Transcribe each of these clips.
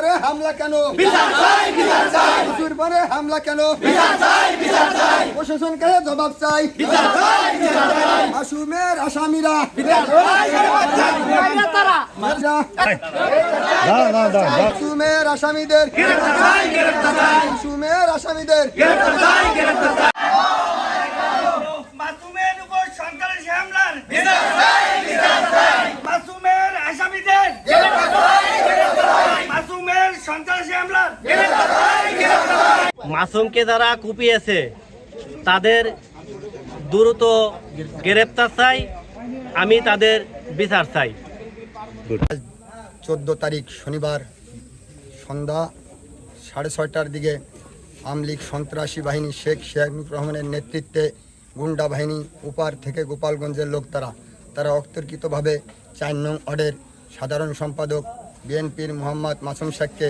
পরে হামলা কেন? শিশুর পরে হামলা কেন? প্রশাসনকে জবাব চাই। মাসুমের আসামিরা। মাসুমের আসামিদের। মাসুমের আসামিদের। মাসুমের উপর হামলার মাসুমের আসামিদের মাসুমের সন্ত্রাসী হামলার মাসুমকে যারা কুপিয়েছে তাদের দ্রুত গ্রেপ্তার চাই আমি তাদের বিচার চাই। চোদ্দ তারিখ শনিবার সন্ধ্যা সাড়ে ছয়টার দিকে আমলিগ সন্ত্রাসী বাহিনী শেখ শেখুর রহমানের নেতৃত্বে গুন্ডা বাহিনী উপার থেকে গোপালগঞ্জের লোক তারা। তারা অতর্কিতভাবে চার নং ওয়ার্ডের সাধারণ সম্পাদক বিএনপির মোহাম্মদ মাসুম শেখকে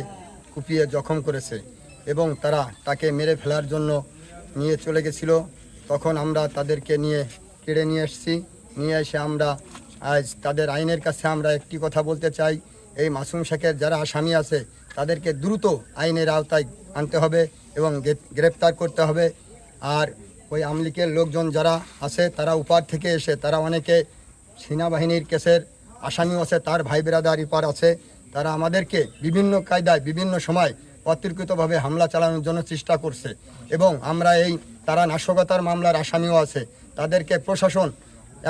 কুপিয়ে জখম করেছে এবং তারা তাকে মেরে ফেলার জন্য নিয়ে চলে গেছিল। তখন আমরা তাদেরকে নিয়ে কেড়ে নিয়ে এসেছি। নিয়ে এসে আমরা আজ তাদের আইনের কাছে আমরা একটি কথা বলতে চাই। এই মাসুম শেখের যারা আসামি আছে, তাদেরকে দ্রুত আইনের আওতায় আনতে হবে এবং গ্রেপ্তার করতে হবে। আর ওই আমলিকের লোকজন যারা আছে, তারা উপার থেকে এসে, তারা অনেকে সেনাবাহিনীর কেসের আসামিও আছে, তার ভাই বেরাদার ইপার আছে। তারা আমাদেরকে বিভিন্ন কায়দায়, বিভিন্ন সময় অতর্কিতভাবে হামলা চালানোর জন্য চেষ্টা করছে। এবং আমরা এই তারা নাশকতার মামলার আসামিও আছে। তাদেরকে প্রশাসন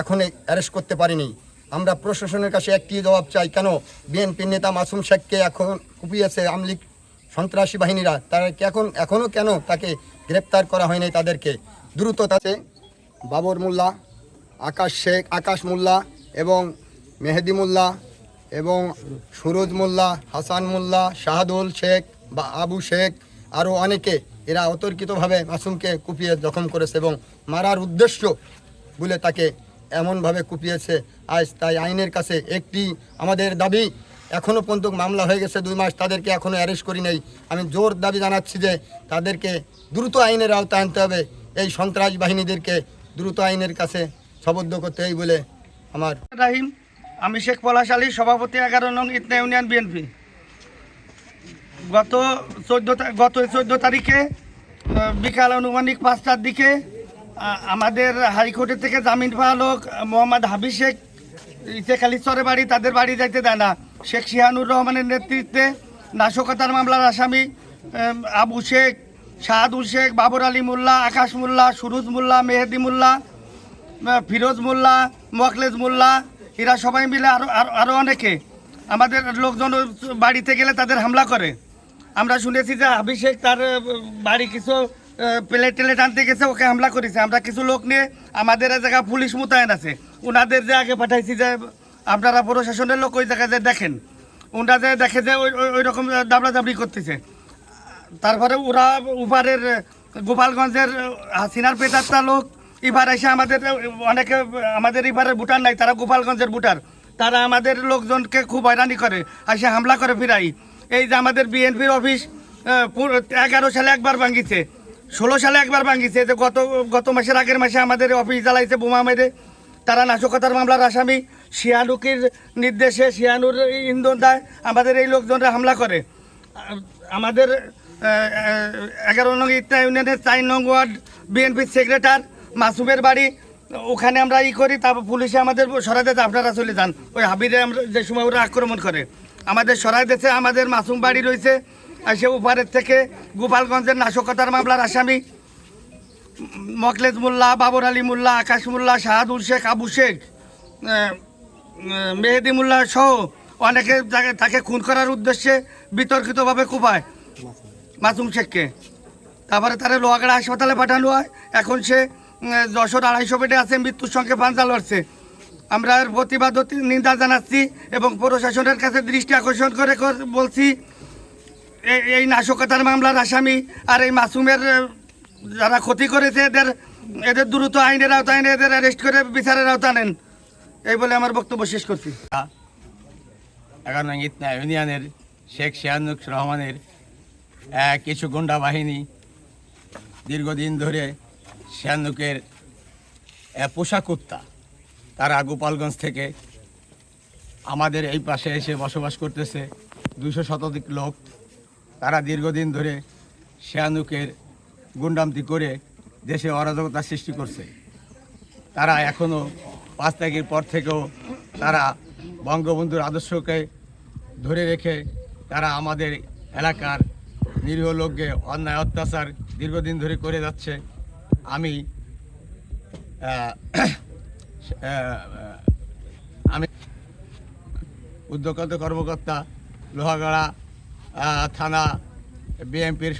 এখনই অ্যারেস্ট করতে পারিনি। আমরা প্রশাসনের কাছে একটি জবাব চাই, কেন বিএনপির নেতা মাসুম শেখকে এখন কুপিয়েছে আমলিগ সন্ত্রাসী বাহিনীরা? তারা এখন, এখনও কেন তাকে গ্রেপ্তার করা হয়নি তাদেরকে? দ্রুত তাতে বাবর মোল্লা, আকাশ শেখ, আকাশ মোল্লা এবং মেহেদি মোল্লা এবং সুরজ মোল্লা, হাসান মোল্লা, শাহাদুল শেখ বা আবু শেখ আরও অনেকে এরা অতর্কিতভাবে মাসুমকে কুপিয়ে জখম করেছে এবং মারার উদ্দেশ্য বলে তাকে এমনভাবে কুপিয়েছে। আজ তাই আইনের কাছে একটি আমাদের দাবি এখনও পর্যন্ত মামলা হয়ে গেছে দুই মাস, তাদেরকে এখনও অ্যারেস্ট করি নেই। আমি জোর দাবি জানাচ্ছি যে তাদেরকে দ্রুত আইনের আওতায় আনতে হবে। এই সন্ত্রাস বাহিনীদেরকে দ্রুত আইনের কাছে সবদ্ধ করতে এই বলে আমার রাহিম আমি শেখ পলাশ আলী, সভাপতি এগারো নং ইতনা ইউনিয়ন বিএনপি গত চোদ্দ গত চোদ্দ তারিখে বিকাল আনুমানিক পাঁচটার দিকে আমাদের হাইকোর্টের থেকে জামিন পাওয়া লোক মোহাম্মদ হাবিব শেখ ইতেখালিশ্বরের বাড়ি, তাদের বাড়ি যাইতে দেয় না। শেখ শিহানুর রহমানের নেতৃত্বে নাশকতার মামলার আসামি আবু শেখ শাহাদুল শেখ, বাবর আলী মোল্লা, আকাশ মোল্লা, সুরুজ মোল্লা, মেহেদি মোল্লা ফিরোজ মোল্লা মোয়াকলেজ মোল্লা এরা সবাই মিলে আরও আরও- অনেকে। আমাদের লোকজন বাড়িতে গেলে তাদের হামলা করে। আমরা শুনেছি যে অভিষেক তার বাড়ি কিছু প্লেট টেলেট আনতে গেছে, ওকে হামলা করেছে। আমরা কিছু লোক নিয়ে আমাদের জায়গা পুলিশ মোতায়েন আছে। ওনাদের যে আগে পাঠাইছি যে আপনারা প্রশাসনের লোক ওই জায়গায় যে দেখেন। ওনারা যে দেখে যে ওই, ওই- রকম দাবড়া দাবড়ি করতেছে। তারপরে ওরা উপারের, গোপালগঞ্জের হাসিনার পেটারটা লোক এবার এসে আমাদের, অনেকে, আমাদের এবারের ভুটার নাই, তারা গোপালগঞ্জের ভুটার। তারা আমাদের লোকজনকে খুব হয়রানি করে, এসে হামলা করে ফিরাই। এই যে আমাদের বিএনপির অফিস এগারো সালে একবার ভাঙ্গিছে ষোলো সালে একবার ভাঙ্গিছে যে গত গত মাসের আগের মাসে আমাদের অফিস জ্বালাইছে বোমা মেরে, তারা নাশকতার মামলার আসামি শিয়ানুকির নির্দেশে শিয়ানুর ইন্ধন দেয়, আমাদের এই লোকজনরা হামলা করে। আমাদের এগারো নং ইত্যা ইউনিয়নের চার নং ওয়ার্ড বিএনপির সেক্রেটার মাসুমের বাড়ি, ওখানে আমরা ই করি, তারপর পুলিশে আমাদের সরাই দিতে আপনারা চলে যান। ওই হাবিরে আমরা যে সময় ওরা আক্রমণ করে। আমাদের সরাই দিতে আমাদের মাসুম বাড়ি রয়েছে, আর সে উপারের থেকে গোপালগঞ্জের নাশকতার মামলার আসামি, মকলেদ মোল্লা, বাবর আলী মোল্লা, আকাশ মোল্লা, শাহাদুল শেখ, আবু শেখ মেহেদি মোল্লা সহ অনেকে তাকে- খুন করার উদ্দেশ্যে বিতর্কিতভাবে কুপায় মাসুম শেখকে। তারপরে তারা লোহাগড়া হাসপাতালে পাঠানো হয়। এখন সে যশোর আড়াইশো বেডে আছে, মৃত্যুর সঙ্গে পাঞ্জা লড়ছে। আমরা এর প্রতিবাদ নিন্দা জানাচ্ছি এবং প্রশাসনের কাছে দৃষ্টি আকর্ষণ করে বলছি এই- নাশকতার মামলার আসামি আর এই মাসুমের যারা ক্ষতি করেছে এদের এদের দ্রুত আইনের আওতায় এনে এদের অ্যারেস্ট করে বিচারের আওতা নেন এই বলে আমার বক্তব্য শেষ করছি। ইউনিয়নের শেখ শিয়ানুক রহমানের কিছু গুন্ডা বাহিনী দীর্ঘদিন ধরে শিয়ানুকের আহ, পোষা কুত্তা তারা গোপালগঞ্জ থেকে আমাদের এই পাশে এসে বসবাস করতেছে দুশো শতাধিক লোক। তারা দীর্ঘদিন ধরে শেয়ানুকের গুন্ডামতি করে দেশে অরাজকতা সৃষ্টি করছে। তারা এখনও পাঁচ তারিখের পর থেকেও তারা বঙ্গবন্ধুর আদর্শকে ধরে রেখে তারা আমাদের এলাকার নিরীহ লোককে অন্যায় অত্যাচার দীর্ঘদিন ধরে করে যাচ্ছে। আমি আমি উদ্যোগত কর্মকর্তা লোহাগড়া থানা বিএনপির